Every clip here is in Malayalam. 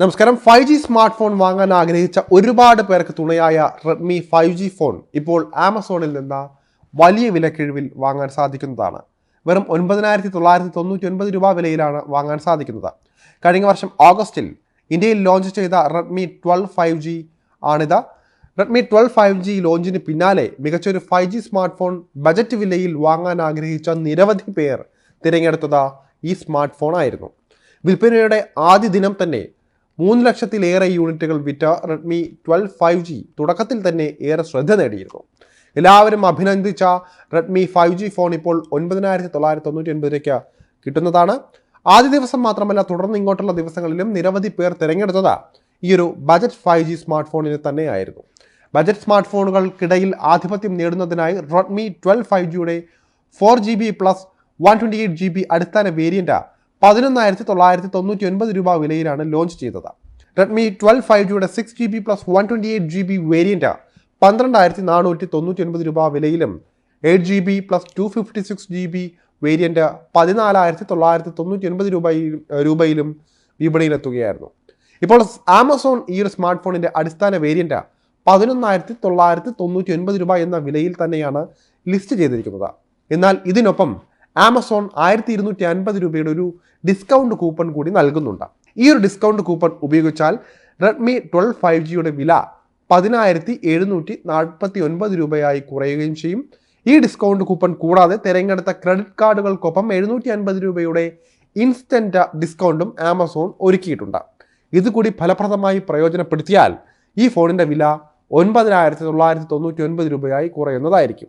നമസ്കാരം. ഫൈവ് ജി സ്മാർട്ട് ഫോൺ വാങ്ങാൻ ആഗ്രഹിച്ച ഒരുപാട് പേർക്ക് തുണയായ റെഡ്മി ഫൈവ് ജി ഫോൺ ഇപ്പോൾ ആമസോണിൽ നിന്ന് വലിയ വിലക്കിഴിവിൽ വാങ്ങാൻ സാധിക്കുന്നതാണ്. വെറും ഒൻപതിനായിരത്തി തൊള്ളായിരത്തി തൊണ്ണൂറ്റി ഒൻപത് രൂപ വിലയിലാണ് വാങ്ങാൻ സാധിക്കുന്നത്. കഴിഞ്ഞ വർഷം ഓഗസ്റ്റിൽ ഇന്ത്യയിൽ ലോഞ്ച് ചെയ്ത റെഡ്മി ട്വൽവ് ഫൈവ് ജി ആണിത്. റെഡ്മി ട്വൽവ് ഫൈവ് ജി ലോഞ്ചിന് പിന്നാലെ മികച്ചൊരു five G smart phone budget വിലയിൽ വാങ്ങാൻ ആഗ്രഹിച്ച നിരവധി പേർ തിരഞ്ഞെടുത്തത് ഈ സ്മാർട്ട് ഫോൺ ആയിരുന്നു. വിൽപ്പനയുടെ ആദ്യ ദിനം തന്നെ മൂന്ന് ലക്ഷത്തിലേറെ യൂണിറ്റുകൾ വിറ്റ റെഡ്മി ട്വൽവ് ഫൈവ് ജി തുടക്കത്തിൽ തന്നെ ഏറെ ശ്രദ്ധ നേടിയിരുന്നു. എല്ലാവരും അഭിനന്ദിച്ച റെഡ്മി ഫൈവ് ജി ഫോൺ ഇപ്പോൾ ഒൻപതിനായിരത്തി തൊള്ളായിരത്തി തൊണ്ണൂറ്റി ഒൻപത് രൂപയ്ക്ക് കിട്ടുന്നതാണ്. ആദ്യ ദിവസം മാത്രമല്ല തുടർന്ന് ഇങ്ങോട്ടുള്ള ദിവസങ്ങളിലും നിരവധി പേർ തിരഞ്ഞെടുത്തത് ഈ ഒരു ബജറ്റ് ഫൈവ് ജി സ്മാർട്ട് ഫോണിന് തന്നെയായിരുന്നു. ബജറ്റ് സ്മാർട്ട് ഫോണുകൾക്കിടയിൽ ആധിപത്യം നേടുന്നതിനായി റെഡ്മി ട്വൽവ് ഫൈവ് ജിയുടെ four G B plus one twenty eight G B അടിസ്ഥാന വേരിയന്റ് പതിനൊന്നായിരത്തി തൊള്ളായിരത്തി തൊണ്ണൂറ്റി ഒൻപത് രൂപ വിലയിലാണ് ലോഞ്ച് ചെയ്തത്. റെഡ്മി ട്വൽവ് ഫൈവ് ജിയുടെ six G B plus one twenty eight G B variant പന്ത്രണ്ടായിരത്തി നാനൂറ്റി തൊണ്ണൂറ്റി ഒൻപത് രൂപ വിലയിലും eight G B plus two fifty six G B variant പതിനാലായിരത്തി തൊള്ളായിരത്തി തൊണ്ണൂറ്റി ഒൻപത് രൂപയിൽ രൂപയിലും വിപണിയിലെത്തുകയായിരുന്നു. ഇപ്പോൾ ആമസോൺ ഈ ഒരു സ്മാർട്ട് ഫോണിന്റെ അടിസ്ഥാന വേരിയന്റ് പതിനൊന്നായിരത്തി തൊള്ളായിരത്തി തൊണ്ണൂറ്റി ഒൻപത് രൂപ എന്ന വിലയിൽ തന്നെയാണ് ലിസ്റ്റ് ചെയ്തിരിക്കുന്നത്. എന്നാൽ ഇതിനൊപ്പം ആമസോൺ ആയിരത്തി ഇരുന്നൂറ്റി അൻപത് രൂപയുടെ ഒരു ഡിസ്കൗണ്ട് കൂപ്പൺ കൂടി നൽകുന്നുണ്ട്. ഈ ഒരു ഡിസ്കൗണ്ട് കൂപ്പൺ ഉപയോഗിച്ചാൽ റെഡ്മി ട്വൽവ് ഫൈവ് ജിയുടെ വില പതിനായിരത്തി എഴുന്നൂറ്റി നാൽപ്പത്തി ഒൻപത് രൂപയായി കുറയുകയും ചെയ്യും. ഈ ഡിസ്കൗണ്ട് കൂപ്പൺ കൂടാതെ തിരഞ്ഞെടുത്ത ക്രെഡിറ്റ് കാർഡുകൾക്കൊപ്പം എഴുന്നൂറ്റി അൻപത് രൂപയുടെ ഇൻസ്റ്റന്റ് ഡിസ്കൗണ്ടും ആമസോൺ ഒരുക്കിയിട്ടുണ്ട്. ഇതുകൂടി ഫലപ്രദമായി പ്രയോജനപ്പെടുത്തിയാൽ ഈ ഫോണിന്റെ വില ഒൻപതിനായിരത്തി തൊള്ളായിരത്തി തൊണ്ണൂറ്റി ഒൻപത് രൂപയായി കുറയുന്നതായിരിക്കും.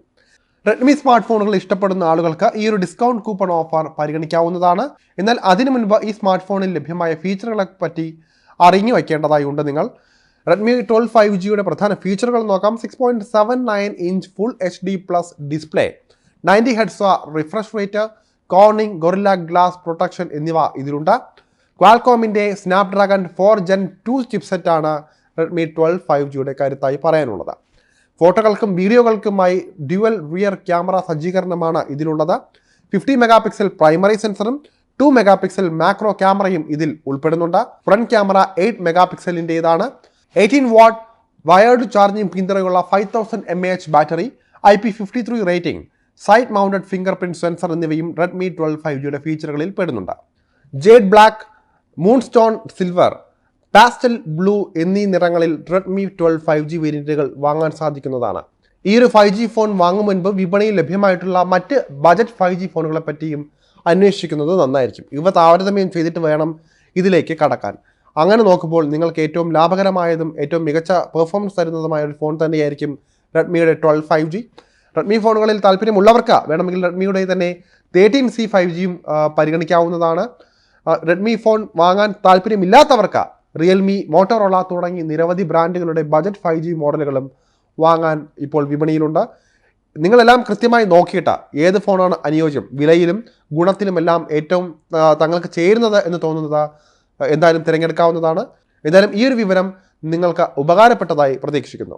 റെഡ്മി സ്മാർട്ട് ഫോണുകൾ ഇഷ്ടപ്പെടുന്ന ആളുകൾക്ക് ഈ ഒരു ഡിസ്കൗണ്ട് കൂപ്പൺ ഓഫർ പരിഗണിക്കാവുന്നതാണ്. എന്നാൽ അതിനു മുൻപ് ഈ സ്മാർട്ട് ഫോണിൽ ലഭ്യമായ ഫീച്ചറുകളെ പറ്റി അറിഞ്ഞു വയ്ക്കേണ്ടതായി ഉണ്ട് നിങ്ങൾ. റെഡ്മി ട്വൽവ് ഫൈവ് ജിയുടെ പ്രധാന ഫീച്ചറുകൾ നോക്കാം. Six point seven nine inch full H D plus display ninety hertz refresh rate Corning Gorilla glass protection എന്നിവ ഇതിലുണ്ട്. ക്വാൽകോമിന്റെ സ്നാപ്ഡ്രാഗൺ ഫോർ ജെൻ ടു ചിപ്സെറ്റാണ് റെഡ്മി ട്വൽവ് ഫൈവ് ജിയുടെ കാര്യത്തായി പറയാനുള്ളത്. ഫോട്ടോകൾക്കും വീഡിയോകൾക്കുമായി ഡ്യുവൽ റിയർ ക്യാമറ സജ്ജീകരണമാണ് ഇതിലുള്ളത്. ഫിഫ്റ്റി മെഗാ പിക്സൽ പ്രൈമറി സെൻസറും ടു മെഗാ പിക്സൽ മാക്രോ ക്യാമറയും ഇതിൽ ഉൾപ്പെടുന്നുണ്ട്. ഫ്രണ്ട് ക്യാമറ എയ്റ്റ് മെഗാ പിക്സലിന്റെതാണ് എയ്റ്റീൻ വാട്ട് വയേർഡ് ചാർജിംഗ് പിന്തുണയുള്ള five thousand M A H battery I P fifty three rating side mounted fingerprint sensor എന്നിവയും റെഡ്മി ട്വൽവ് ഫൈവ് ജിയുടെ ഫീച്ചറുകളിൽ പെടുന്നുണ്ട്. Jade black moonstone silver pastel blue എന്നീ നിറങ്ങളിൽ റെഡ്മി ട്വൽവ് ഫൈവ് ജി വേരിയന്റുകൾ വാങ്ങാൻ സാധിക്കുന്നതാണ്. ഈ ഒരു ഫൈവ് ജി ഫോൺ വാങ്ങും മുൻപ് വിപണിയിൽ ലഭ്യമായിട്ടുള്ള മറ്റ് ബജറ്റ് ഫൈവ് ജി ഫോണുകളെ പറ്റിയും അന്വേഷിക്കുന്നത് നന്നായിരിക്കും. ഇവ താരതമ്യം ചെയ്തിട്ട് വേണം ഇതിലേക്ക് കടക്കാൻ. അങ്ങനെ നോക്കുമ്പോൾ നിങ്ങൾക്ക് ഏറ്റവും ലാഭകരമായതും ഏറ്റവും മികച്ച പെർഫോമൻസ് തരുന്നതുമായ ഒരു ഫോൺ തന്നെയായിരിക്കും റെഡ്മിയുടെ ട്വൽവ് ഫൈവ് ജി റെഡ്മി ഫോണുകളിൽ താല്പര്യമുള്ളവർക്ക് വേണമെങ്കിൽ റെഡ്മിയുടെ തന്നെ തേർട്ടീൻ സി ഫൈവ് ജിയും പരിഗണിക്കാവുന്നതാണ്. റെഡ്മി ഫോൺ വാങ്ങാൻ താല്പര്യമില്ലാത്തവർക്ക് റിയൽമി മോട്ടോറോള തുടങ്ങി നിരവധി ബ്രാൻഡുകളുടെ ബജറ്റ് ഫൈവ് ജി മോഡലുകളും വാങ്ങാൻ ഇപ്പോൾ വിപണിയിലുണ്ട്. നിങ്ങളെല്ലാം കൃത്യമായി നോക്കിയിട്ട ഏത് ഫോണാണ് അനുയോജ്യം? വിലയിലും ഗുണത്തിലും എല്ലാം ഏറ്റവും തങ്ങൾക്ക് ചേരുന്നത് എന്ന് തോന്നുന്നത് എന്തായാലും തിരഞ്ഞെടുക്കാവുന്നതാണ്. എന്തായാലും ഈ ഒരു വിവരം നിങ്ങൾക്ക് ഉപകാരപ്പെട്ടതായി പ്രതീക്ഷിക്കുന്നു.